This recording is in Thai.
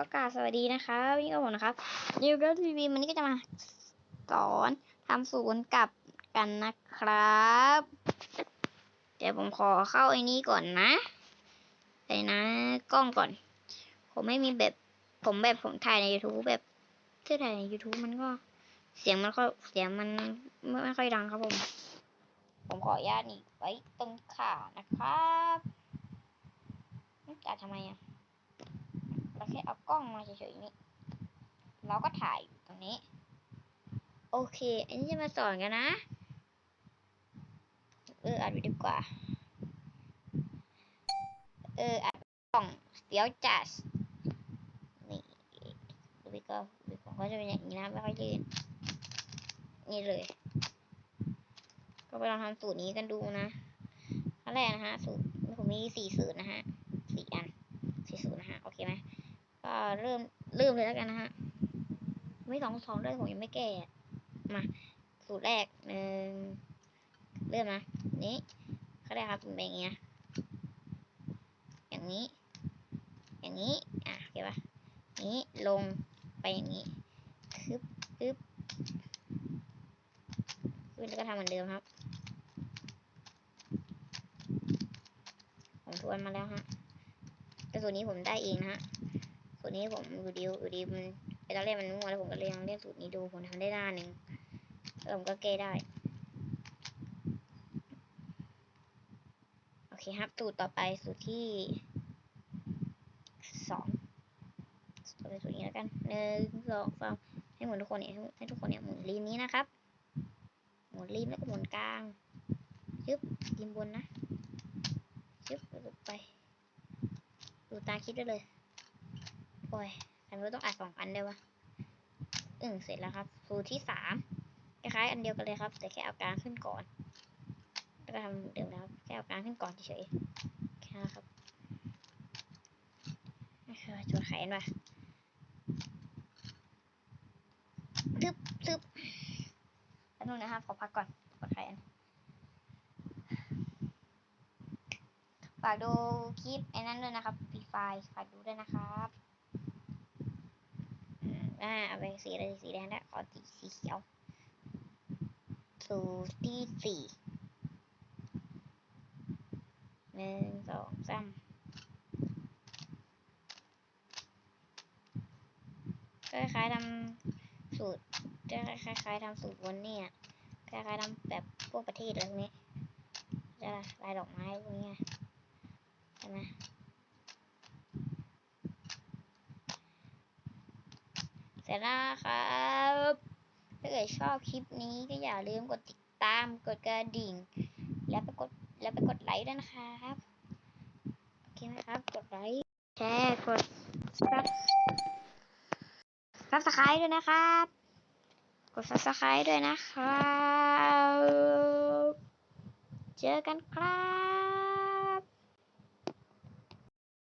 ก็กราบสวัสดีนะครับนี่ก็ผมนะครับนิวเกิลทีวีวันนี้ก็จะมาสอนทำศูนย์กับกันนะครับ เดี๋ยวผมขอเข้าไอ้นี้ก่อนนะไอ้นะกล้องก่อน ผมไม่มีแบบ ผมแบบผมถ่ายใน YouTube แบบที่ถ่ายใน YouTube มันก็เสียงมันก็เสียงมันไม่ไม่ค่อยดังครับผม ผมขออนุญาตนี่ไว้ตรงขานะครับจะทำไมอะ แค่เอากล้องมาเฉยๆนี่เราก็ถ่ายอยู่ตรงนี้ โอเค อันนี้จะมาสอนกันนะ เอออัดไว้ดีกว่า เอออัดกล้องเดี๋ยวจัดนี่ดูวิก็ดูผมก็จะเป็นอย่างนี้นะไม่ค่อยลื่นนี่เลย ก็ไปลองทำสูตรนี้กันดูนะขั้นแรกนะฮะสูตรผมมีสี่สูตรนะฮะสี่อัน สี่สูตรนะฮะ โอเคไหมก็ เริ่มเริ่มเลยแล้วกันนะฮะ ไม่สองสองด้วยผมยังไม่แก้อะมาสูตรแรกหนึ่งเริ่มนะนี้เขาได้ครับเป็นอย่างเงี้ยอย่างนี้ อย่างนี้อะโอเคปะนี้ลงไปอย่างนี้คึบคึบขึ้นแล้วก็ทำเหมือนเดิมครับ ผมทวนมาแล้วฮะแต่สูตรนี้ผมได้เองนะฮะ สูตรนี้ผมอยู่ดีอยู่ดีมันไอตอนแรกมันมั่วแล้วผมก็เลยลองเล่นสูตรนี้ดูผมทำได้ด้านหนึ่งแล้วผมก็แก้ได้โอเคครับสูตรต่อไปสูตรที่สองต่อไปสูตรนี้แล้วกันหนึ่งสองสามให้หมุนทุกคนเนี่ยให้ให้ทุกคนเนี่ยหมุนรีมนี้นะครับ หมุนรีมแล้วก็หมุนกลางชึบรีมบนนะชึบแล้วก็ไปดูตาคิดได้เลย โอ้ยทำไมต้องอัดสองอันได้วะอึ่งเสร็จแล้วครับ สูตรที่สามคล้ายๆอันเดียวกันเลยครับ แต่แค่เอากลางขึ้นก่อนแล้วก็ทำเดิมนะครับ แค่เอากลางขึ้นก่อนเฉยๆแค่นั้นครับนี่คือจุดไขเห็นะทึบตึ๊บแล้วนู่นนะครับขอพักก่อนกดไขอันฝากดูคลิปไอ้นั้นด้วยนะครับฟรีไฟฝากดูด้วยนะครับ เอาไปสีอะไรสีแดงได้ขอสีสีเขียวสูตรที่สี่หนึ่งสองสามก็คล้ายๆทำสูตรจะคล้ายๆทำสูตรวนเนี่ยคล้ายๆทำแบบพวกประเทศอะไรพวกนี้จะลายดอกไม้พวกนี้ไงใช่ไหม เสร็จแล้วครับถ้าเกิดชอบคลิปนี้ก็อย่าลืมกดติดตามกดกระดิ่ง แล้วไปกดแล้วไปกดไลค์ด้วยนะครับโอเคไหมครับกดไลค์แชร์กดซับซับสไครต์ด้วยนะครับ กดซับสไครต์ด้วยนะครับ เจอกันครับ